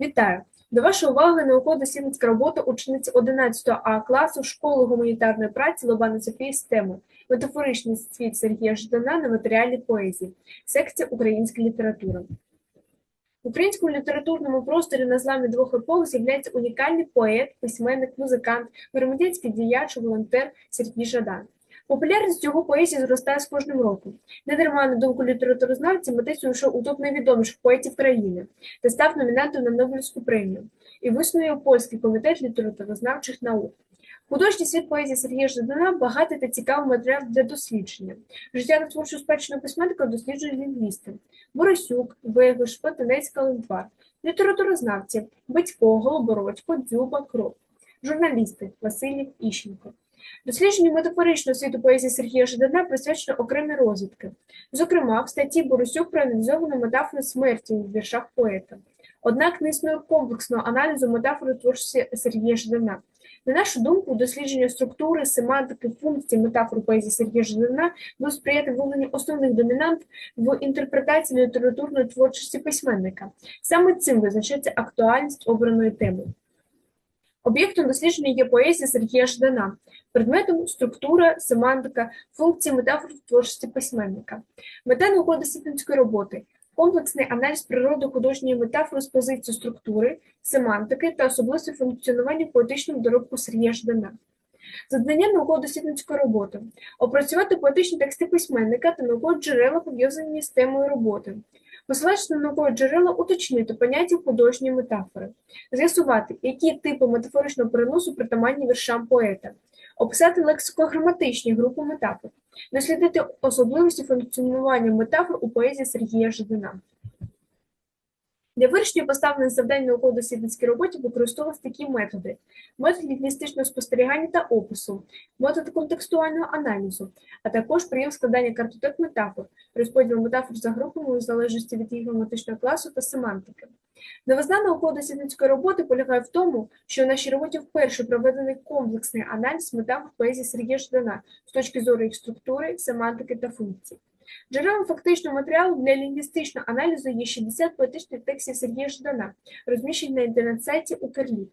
Вітаю! До вашої уваги науково-дослідницька робота учениці 11 А класу школи гуманітарної праці Лобана Софії з теми Метафоричний світ Сергія Ждана на матеріалі поезії, секція Українська література. В українському літературному просторі на зламі двох епох з'являється унікальний поет, письменник, музикант, громадянський діяч, волонтер Сергій Жадан. Популярність його поезії зростає з кожним роком. Недарма, на думку літературознавців, митець увійшов у топ найвідоміших поетів країни та став номінантом на Нобелівську премію і виснує польський комітет літературознавчих наук. Художній світ поезії Сергія Жадана багатий та цікавий матеріал для дослідження. Життя та творчу спадщину письменника досліджують лінгвісти Борисюк, Вегиш, Патинець, Калинтвар, літературознавці Батько, Голобородько, Дзюба, Кров, журналісти Василів Іщенко. Дослідженню метафоричного світу поезії Сергія Жадана присвячено окремі розвідки. Зокрема, в статті Борисюк проаналізовано метафору смерті у віршах поета. Однак не існує комплексного аналізу метафори творчості Сергія Жадана. На нашу думку, дослідження структури, семантики, функцій метафор поезії Сергія Жадана буде сприяти виявленню основних домінант в інтерпретації літературної творчості письменника. Саме цим визначається актуальність обраної теми. Об'єктом дослідження є поезія Сергія Ждана, предметом структура, семантика, функції метафор в творчості письменника. Мета науково-дослідницької роботи комплексний аналіз природи художньої метафори з позиції структури, семантики та особливості функціонування поетичного доробку Сергія Ждана. Завдання науково-дослідницької роботи опрацювати поетичні тексти письменника та наукові джерела, пов'язані з темою роботи, посилаючись на наукове джерела, уточнити поняття художньої метафори, з'ясувати, які типи метафоричного переносу притаманні віршам поета, описати лексико-граматичні групи метафор, дослідити особливості функціонування метафор у поезії Сергія Жадина. Для вирішення поставлених завдань науково-дослідницькій роботі використовувалися такі методи: метод лінгвістичного спостерігання та опису, метод контекстуального аналізу, а також прийом складання картотек метафор, розподіл метафор за групами у залежності від їх граматичного класу та семантики. Новизна науково-дослідницької роботи полягає в тому, що в нашій роботі вперше проведений комплексний аналіз метафор поезії Сергія Ждана з точки зору їх структури, семантики та функцій. Джерелом фактичного матеріалу для лінгвістичного аналізу є 60 поетичних текстів Сергія Ждана, розміщені на інтернет-сайті Укрліт.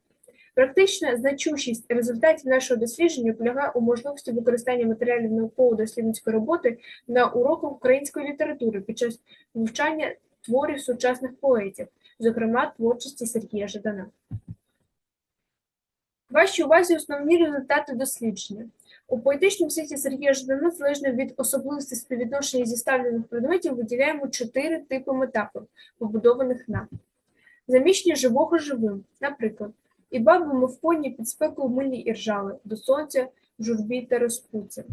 Практична значущість результатів нашого дослідження полягає у можливості використання матеріалів науково-дослідницької роботи на уроках української літератури під час вивчання творів сучасних поетів, зокрема творчості Сергія Ждана. Вашій увазі основні результати дослідження. У поетичному світі Сергія Ждана, залежно від особливостей співвідношення зіставлених предметів, виділяємо чотири типи метафор, побудованих на заміщення живого живим, наприклад, і бабимо в коні під спекою милі і ржали, до сонця, журбі та розпуці.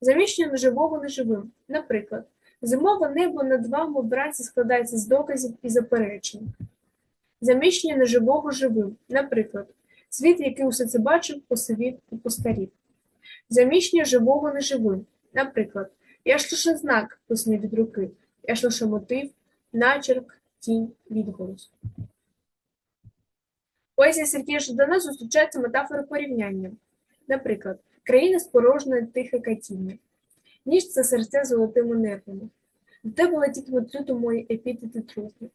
Заміщення неживого неживим, наприклад, зимове небо над вами вранці складається з доказів і заперечень. Заміщення неживого живим, наприклад, світ, який усе це бачив, посивів і постарів. Заміщення живого неживим. Наприклад, я ж лише знак письми від руки, я ж лише мотив, начерк, тінь, відголос. Поезія Сергія Жадана зустрічається метафори порівняння. Наприклад, країна спорожне тихе катіння. Ніж це серця золотими нервами. До тебе летітимуть трюту мої епітети трутні.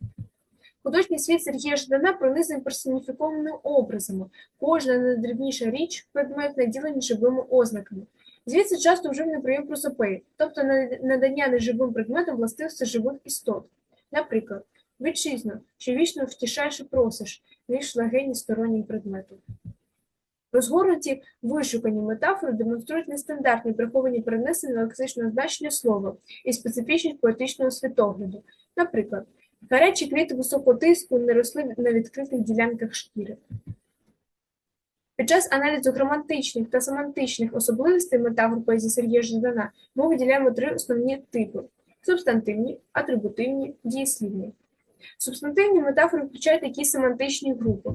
Художній світ Сергія Ждана пронизаний персоніфікованими образами. Кожна найдрібніша річ предмет наділені живими ознаками. Звідси часто вживаний прийом просопеї, тобто надання неживим предметам властивості живих істот. Наприклад, вітчизно, що вічно втішаєш і просиш, ніж легені стороннім предметом. Розгорнуті вишукані метафори демонструють нестандартні приховані перенесення лексичного значення слова і специфічність поетичного світогляду. Наприклад, Гарячі квіти високого тиску не росли на відкритих ділянках шкіри. Під час аналізу граматичних та семантичних особливостей метафор поезії Сергія Ждана ми виділяємо три основні типи субстантивні, атрибутивні, дієслівні. Субстантивні метафори включають такі семантичні групи.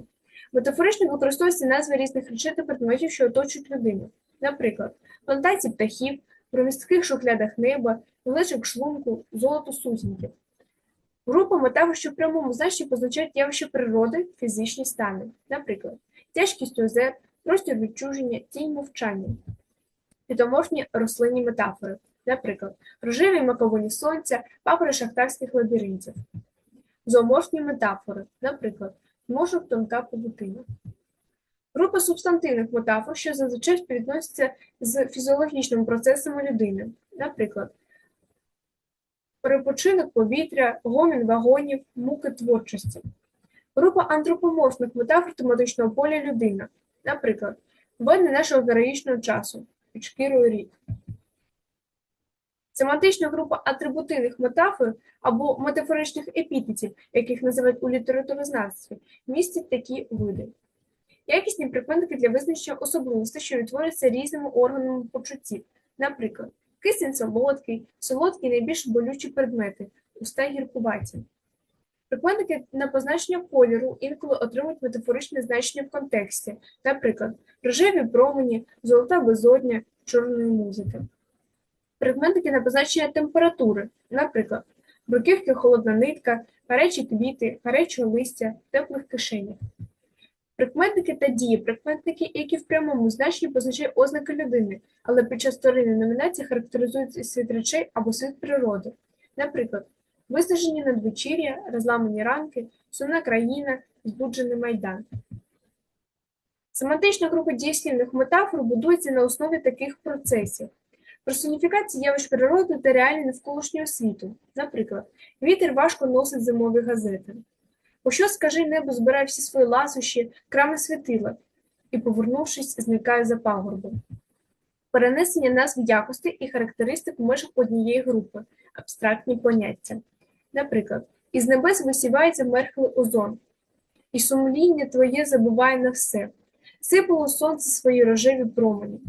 Метафорично використовуються назви різних речей та предметів, що оточують людину. Наприклад, плантації птахів, про містких шухлядах неба, лежик шлунку, золото сутінків. Група метафор, що в прямому значенні позначають явище природи, фізичні стани, наприклад, тяжкість озер, простір відчуження, тінь мовчання, підоморфні рослинні метафори, наприклад, рожеві маковині сонця, папори шахтарських лабіринтів. зооморфні метафори, наприклад, мошок тонка павутина. Група субстантивних метафор, що зазвичай співвідносяться з фізіологічними процесами людини, наприклад, перепочинок повітря, гомін вагонів, муки творчості. Група антропоморфних метафор тематичного поля людина, наприклад, воїни нашого героїчного часу під шкірою рік. Семантична група атрибутивних метафор або метафоричних епітетів, яких називають у літературознавстві, містять такі види. Якісні прикметники для визначення особливостей, що відтворюються різними органами почуттів. Наприклад, кисень солодкий, солодкі найбільш болючі предмети, уста гіркуваті. Прикметники на позначення кольору інколи отримують метафоричне значення в контексті, наприклад, рожеві промені, золота безодня чорної музики. Прикметники на позначення температури, наприклад, бруківки холодна нитка, гарячі квіти, гарячого листя, теплих кишенях. Прикметники та дії, прикметники, які в прямому значенні позначають ознаки людини, але під час вторинної номінації характеризують світ речей або світ природи. Наприклад, виснажені надвечір'я, розламані ранки, сумна країна, збуджений майдан. Семантична група дієслівних метафор будується на основі таких процесів. Персоніфікація явищ природи та реалій навколишнього світу. Наприклад, вітер важко носить зимові газети. У що скажи небо збирає всі свої ласощі, крами світила, і, повернувшись, зникає за пагорбом. Перенесення назв якостей і характеристик в межах однієї групи, абстрактні поняття. Наприклад, із небес висівається мерхлий озон, і сумління твоє забуває на все, сипало сонце свої рожеві промені.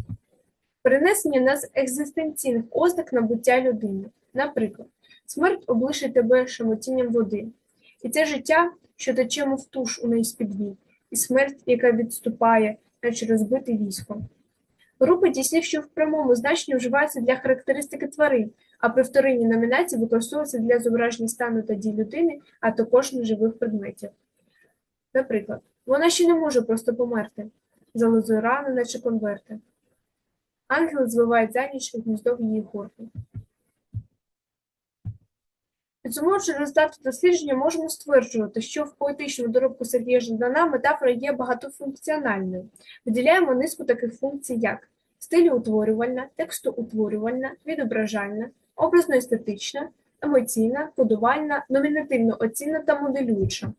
Перенесення назв екзистенційних ознак набуття людини. Наприклад, смерть облишить тебе шамотінням води. І це життя, що тече мов туш у неї з-під вій, і смерть, яка відступає, наче розбите військо. Група дійслів, що в прямому значенні вживаються для характеристики тварин, а при вторинній номінації використовуються для зображення стану та дій людини, а також неживих предметів. Наприклад, вона ще не може просто померти, залозує рани, наче конверти. Ангел звиває за ніч у гніздо в її горку. Підсумовуючи результати дослідження, можемо стверджувати, що в поетичному доробку Сергія Жадана метафора є багатофункціональною. Виділяємо низку таких функцій, як стилеутворювальна, текстоутворювальна, відображальна, образно-естетична, емоційна, кодувальна, номінативно-оцінна та моделююча.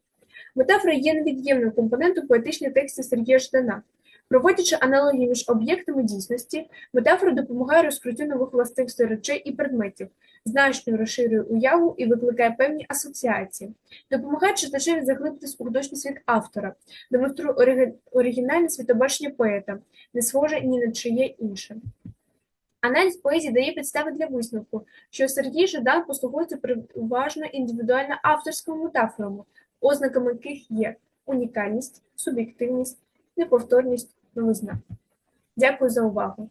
Метафора є невід'ємним компонентом поетичних текстів Сергія Ждана. Проводячи аналогії між об'єктами дійсності, метафора допомагає розкриттю нових властивостей речей і предметів, значно розширює уяву і викликає певні асоціації, допомагає читачеві заглибитись у художній світ автора, демонструє ориг- оригінальне світобачення поета, не схоже ні на чиє інше. Аналіз поезії дає підстави для висновку, що Сергій Жадан послугується переважно індивідуально авторськими метафорами, ознаками яких є унікальність, суб'єктивність, неповторність, новизна. Дякую за увагу.